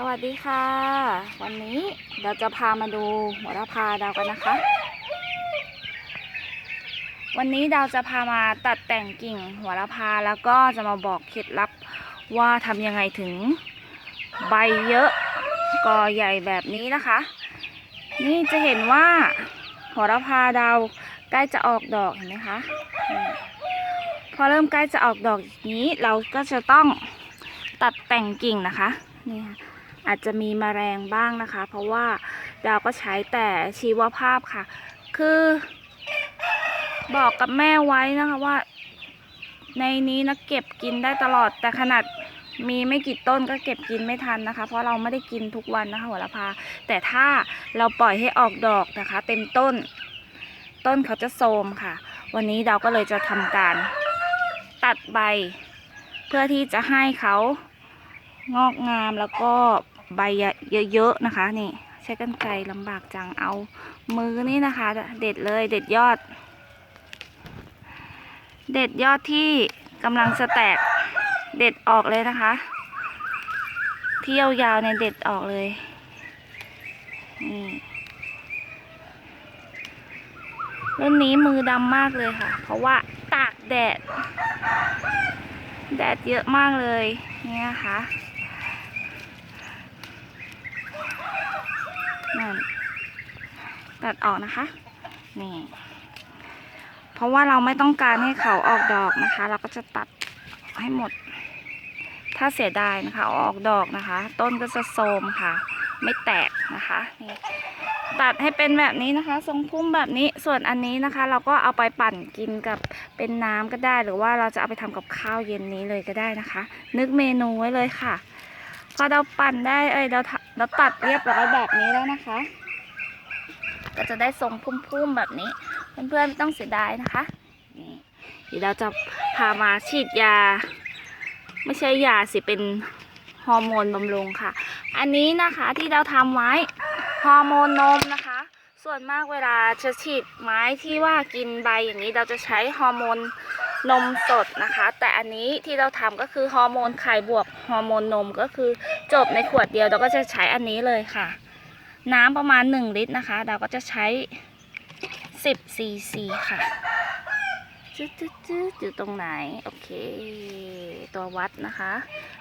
สวัสดีค่ะ วันนี้เราจะพามาดูโหระพาดาวกันนะคะ วันนี้ดาวจะพามาตัดแต่งกิ่งหัวระพาแล้วก็จะมาบอกเคล็ดลับว่าทำยังไงถึงใบเยอะกอใหญ่แบบนี้นะคะ นี่จะเห็นว่าหัวระพาดาวใกล้จะออกดอกเห็นไหมคะพอเริ่มใกล้จะออกดอกอย่างนี้เราก็จะต้องตัดแต่งกิ่งนะคะนี่ค่ะ อาจจะมีแมลงบ้างนะคะ เพราะว่าดาวก็ใช้แต่ชีวภาพค่ะ คือบอกกับแม่ไว้นะคะว่า ในนี้นะเก็บกินได้ตลอดแต่ขนาดมีไม่กี่ต้นก็เก็บกินไม่ทันนะคะ เพราะเราไม่ได้กินทุกวันนะคะหัวละพา แต่ถ้าเราปล่อยให้ออกดอกนะคะ เต็มต้น ต้นเขาจะโทรมค่ะ วันนี้เราก็เลยจะทำการตัดใบ เพื่อที่จะให้เขางอกงามแล้วก็ ใบเยอะๆนะคะ นี่ ใช้กรรไกรลำบากจังเอามือนี่นะคะ เด็ดเลยเด็ดยอด เด็ดยอดที่กำลังจะแตกเด็ดออกเลยนะคะ ที่ยาวๆเนี่ยเด็ดออกเลยนี่รุ่นนี้มือดำมากเลยค่ะ เพราะว่าตากแดด แดดเยอะมากเลยเนี่ยนะคะ นั่นตัดออกนะคะ นี่ เพราะว่าเราไม่ต้องการให้เขาออกดอกนะคะ เราก็จะตัดให้หมด ถ้าเสียดายนะคะอออกดอกนะคะ ต้นก็จะโทรมค่ะ ไม่แตกนะคะนี่ตัดให้เป็นแบบนี้นะคะ ทรงพุ่มแบบนี้ส่วนอันนี้นะคะ เราก็เอาไปปั่นกินกับเป็นน้ำก็ได้ หรือว่าเราจะเอาไปทำกับข้าวเย็นนี้เลยก็ได้นะคะ นึกเมนูไว้เลยค่ะ พอเราปั่นได้เอ้ยเราเราตัดเรียบร้อยแบบนี้แล้วนะคะ ก็จะได้ทรงพุ่มๆแบบนี้เพื่อนๆไม่ต้องเสียดายนะคะนี่เดี๋ยวเราจะพามาฉีดยา ไม่ใช่ยาสิเป็นฮอร์โมนบำรุงค่ะ อันนี้นะคะที่เราทำไว้ฮอร์โมนนมนะคะ ส่วนมากเวลาจะฉีดไม้ที่ว่ากินใบอย่างนี้เราจะใช้ฮอร์โมน นมสดนะคะ แต่อันนี้ที่เราทำก็คือฮอร์โมนไข่บวกฮอร์โมนนมก็คือจบในขวดเดียวเราก็จะใช้อันนี้เลยค่ะ น้ำประมาณ 1 ลิตรนะคะ เราก็จะใช้10ซีซีค่ะจืดจืดจืดอยู่ตรงไหน โอเค ตัววัดนะคะ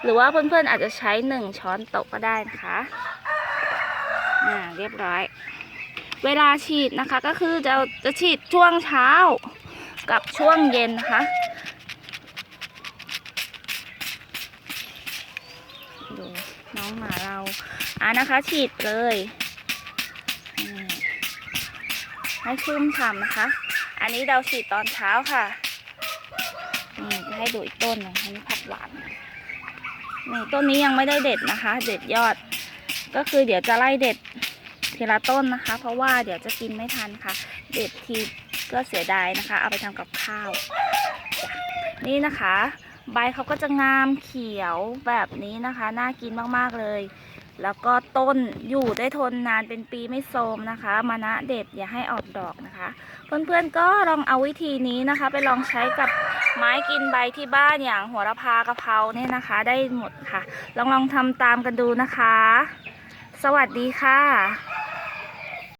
หรือว่าเพื่อนๆอาจจะใช้1ช้อนโต๊ะก็ได้นะคะอ่าเรียบร้อย เวลาฉีดนะคะก็คือจะจะฉีดช่วงเช้า กับช่วงเย็นนะคะ ดูน้องหมาเราอ่านะคะ ฉีดเลยให้ชุ่มฉ่ำนะคะ อันนี้เราฉีดตอนเช้าค่ะนี่จะให้ดูอีกต้นหนึ่งอันนี้ผักหวานนี่ต้นนี้ยังไม่ได้เด็ดนะคะ เด็ดยอด ก็คือเดี๋ยวจะไล่เด็ด ทีละต้นนะคะ เพราะว่าเดี๋ยวจะกินไม่ทันค่ะ เด็ดทีก็เสียดายนะคะ เอาไปทำกับข้าว นี่นะคะ ใบเขาก็จะงามเขียวแบบนี้นะคะ น่ากินมากๆเลย แล้วก็ต้นอยู่ได้ทนนานเป็นปีไม่โทรมนะคะมานะเด็ดอย่าให้ออกดอกนะคะ เพื่อนๆก็ลองเอาวิธีนี้นะคะ ไปลองใช้กับไม้กินใบที่บ้านอย่างหัวระพากะเพราเนี่ยนะคะ ได้หมดค่ะ ลองลองทำตามกันดูนะคะ สวัสดีค่ะ